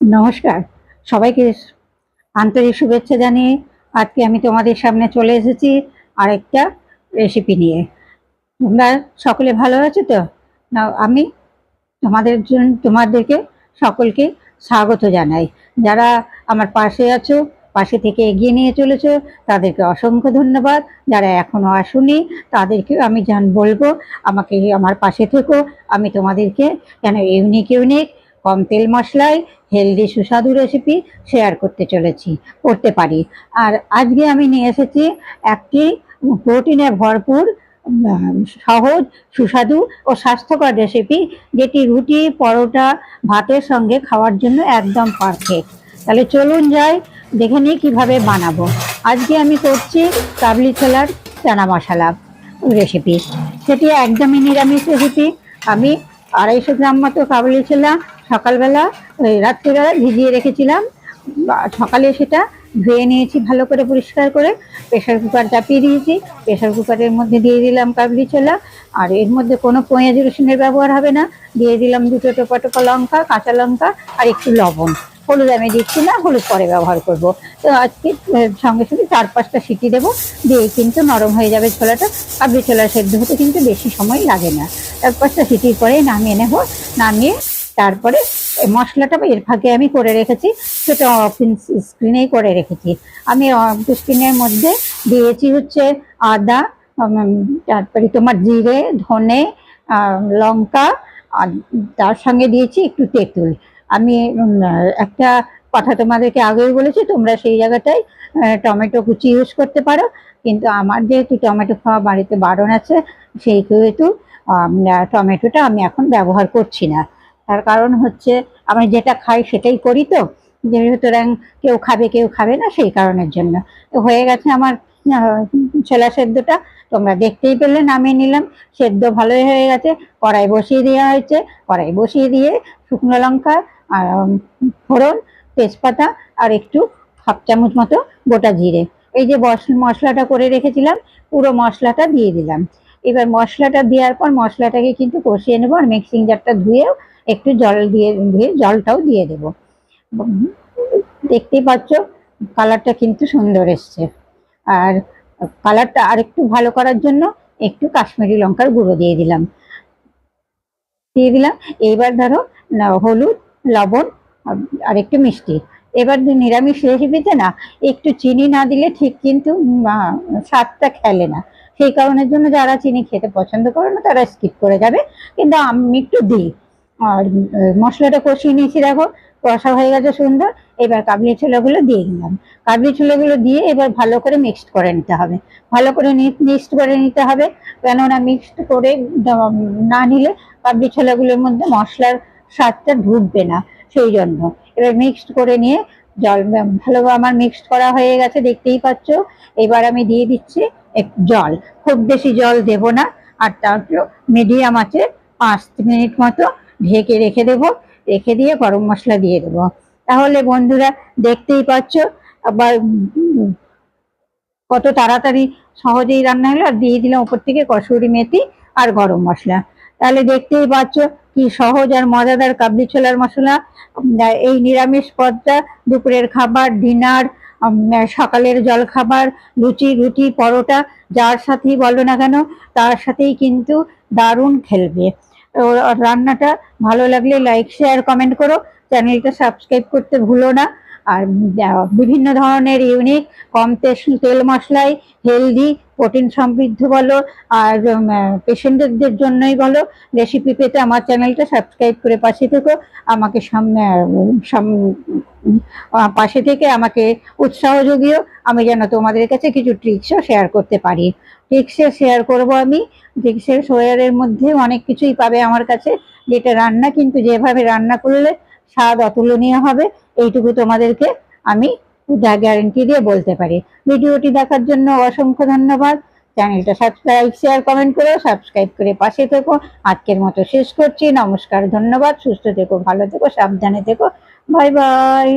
নমস্কার। সবাইকে আন্তরিক শুভেচ্ছা জানিয়ে আজকে আমি তোমাদের সামনে চলে এসেছি আরেকটা রেসিপি নিয়ে। তোমরা সকলে ভালো আছো তো? না, আমি তোমাদের জন্য, তোমাদেরকে সকলকে স্বাগত জানাই। যারা আমার পাশে আছো, পাশে থেকে এগিয়ে নিয়ে চলেছো, তাদেরকে অসংখ্য ধন্যবাদ। যারা এখনও আসুনি তাদেরকে আমি জান, বলব, আমাকে, আমার পাশে থেকো। আমি তোমাদেরকে কেন ইউনিক ইউনিক কম তেল মশলায় হেলদি সুস্বাদু রেসিপি শেয়ার করতে চলেছি, করতে পারি। আর আজকে আমি নিয়ে এসেছি একটি প্রোটিনে ভরপুর সহজ, সুস্বাদু ও স্বাস্থ্যকর রেসিপি যেটি রুটি, পরোটা, ভাতের সঙ্গে খাওয়ার জন্য একদম পারফেক্ট তাহলে চলুন যাই, দেখে নিই কীভাবে বানাবো। আজকে আমি করছি কাবলি ছোলার চানা মশলা রেসিপি সেটি একদমই নিরামিষ রেসিপি আমি আড়াইশো গ্রাম মতো কাবলি ছোলা সকালবেলা, ওই রাত্রিবেলা ভিজিয়ে রেখেছিলাম। সকালে সেটা ধুয়ে নিয়েছি ভালো করে পরিষ্কার করে। প্রেশার কুকার চাপিয়ে দিয়েছি। প্রেশার কুকারের মধ্যে দিয়ে দিলাম কাবলি ছোলা। আর এর মধ্যে কোনো পেঁয়াজ রসুনের ব্যবহার হবে না। দিয়ে দিলাম দুটো টোপা টোপা লঙ্কা, কাঁচা লঙ্কা আর একটু লবণ। হলুদ আমি দিচ্ছি না, হলুদ পরে ব্যবহার করব। তো আজকে সঙ্গে সঙ্গে চার পাঁচটা সিটি দেবো। দিয়ে কিন্তু নরম হয়ে যাবে ছোলাটা। কাবলি ছোলা সেদ্ধ হতে কিন্তু বেশি সময় লাগে না। চার পাঁচটা সিটির পরে নামিয়ে নেব। নামিয়ে তারপরে মশলাটা এর ফাঁকে আমি করে রেখেছি সেটা স্ক্রিনেই করে রেখেছি। আমি স্ক্রিনের মধ্যে দিয়েছি হচ্ছে আদা তারপরে তোমার জিরে ধনে লঙ্কা তার সঙ্গে দিয়েছি একটু তেঁতুল। আমি একটা কথা তোমাদেরকে আগেই বলেছি তোমরা সেই জায়গাটায় টমেটো কুচি ইউজ করতে পারো। কিন্তু আমার যেহেতু টমেটো খাওয়া বাড়িতে বারণ আছে সেই আম, টমেটোটা আমি এখন ব্যবহার করছি না। তার কারণ হচ্ছে আমি যেটা খাই সেটাই করি তো। সুতরাং কেউ খাবে কেউ খাবে না সেই কারণের জন্য। তো হয়ে গেছে আমার ছোলা সেদ্ধটা। তোমরা দেখতেই পেলে, নামিয়ে নিলাম। সেদ্ধ ভালোই হয়ে গেছে। কড়াই বসিয়ে দেওয়া হয়েছে। কড়াই বসিয়ে দিয়ে শুকনো লঙ্কা আর ফোড়ন, তেজপাতা আর একটু হাফ চামচ মতো গোটা জিরে। এই যে মশলাটা করে রেখেছিলাম, পুরো মশলাটা দিয়ে দিলাম। এবার মশলাটা দেওয়ার পর মশলাটাকে কিন্তু কষিয়ে নেব। আর মিক্সিং জারটা ধুয়েও একটু জল দিয়ে ধুয়ে জলটাও দিয়ে দেবো। দেখতেই পাচ্ছ, কালারটা কিন্তু সুন্দর এসছে। আর কালারটা আরেকটু ভালো করার জন্য একটু কাশ্মীরি লঙ্কার গুঁড়ো দিয়ে দিলাম। দিয়ে দিলাম, এইবার ধরো হলুদ, লবণ, আর- আর একটু মিষ্টি। এবার নিরামিষ রেসিপিতে না, একটু চিনি না দিলে ঠিক কিন্তু স্বাদটা খেলে না। সেই কারণের জন্য যারা চিনি খেতে পছন্দ করে না, তারা স্কিপ করে যাবে। কিন্তু আমি একটু দিই। আর মশলাটা কষিয়ে নিয়েছি, দেখো। কষা হয়ে গেছে সুন্দর। এবার কাবলি ছোলাগুলো দিয়ে দিলাম। কাবলি ছোলাগুলো দিয়ে এবার ভালো করে মিক্সড করে নিতে হবে। ভালো করে মিক্সড করে নিতে হবে। কেননা মিক্সড করে না নিলে কাবলি ছোলাগুলোর মধ্যে মশলার স্বাদটা ঢুকবে না। সেই জন্য এবার মিক্সড করে নিয়ে জল ভালো আমার মিক্সড করা হয়ে গেছে, দেখতেই পাচ্ছ। এবার আমি দিয়ে দিচ্ছি জল। খুব বেশি জল দেব না। আর তারপর মিডিয়াম আছে, পাঁচ মিনিট মতো ঢেকে রেখে দেবো, রেখে দিয়ে গরম মশলা দিয়ে দেবো। তাহলে বন্ধুরা দেখতেই পাচ্ছ, আবার কত তাড়াতাড়ি সহজেই রান্না হলো, আর দিয়ে দিলাম উপর থেকে কসুরি মেথি আর গরম মশলা। তাহলে দেখতেই পাচ্ছ কি সহজ আর মজাদার কাবলি ছোলার মশলা। এই নিরামিষ পদটা, দুপুরের খাবার, ডিনার সকালের জল খাবার লুচি, রুটি, পরোটা, যার সাথেই বলো না কেন, তার সাথেই কিন্তু দারুণ খেলবে। রান্নাটা ভালো লাগলে লাইক শেয়ার কমেন্ট করো। চ্যানেলটা সাবস্ক্রাইব করতে ভুলো না। আর বিভিন্ন ধরনের ইউনিক, কম তেল মশলায় হেলদি, প্রোটিন সমৃদ্ধ বলো, আর পেশেন্টদের জন্যই বলো, রেসিপি পেতে আমার চ্যানেলটা সাবস্ক্রাইব করে পাশে থেকো, আমাকে সামনে পাশে থেকে আমাকে উৎসাহ যুগিও আমি যেন তোমাদের কাছে কিছু ট্রিক্সও শেয়ার করতে পারি। ট্রিক্সে শেয়ার করব আমি, ট্রিক্সের শেয়ারের মধ্যে অনেক কিছুই পাবে আমার কাছে, যেটা রান্না, কিন্তু যেভাবে রান্না করলে স্বাদ অতুলনীয় হবে, এইটুকু তোমাদেরকে আমি দা গ্যারেন্টি দিয়ে বলতে পারি। ভিডিওটি দেখার জন্য অসংখ্য ধন্যবাদ। চ্যানেলটা সাবস্ক্রাইব শেয়ার কমেন্ট করো সাবস্ক্রাইব করে পাশে থেকো। আজকের মতো শেষ করছি। নমস্কার, ধন্যবাদ। সুস্থ থেকো, ভালো থেকো, সাবধানে থেকো। Bye bye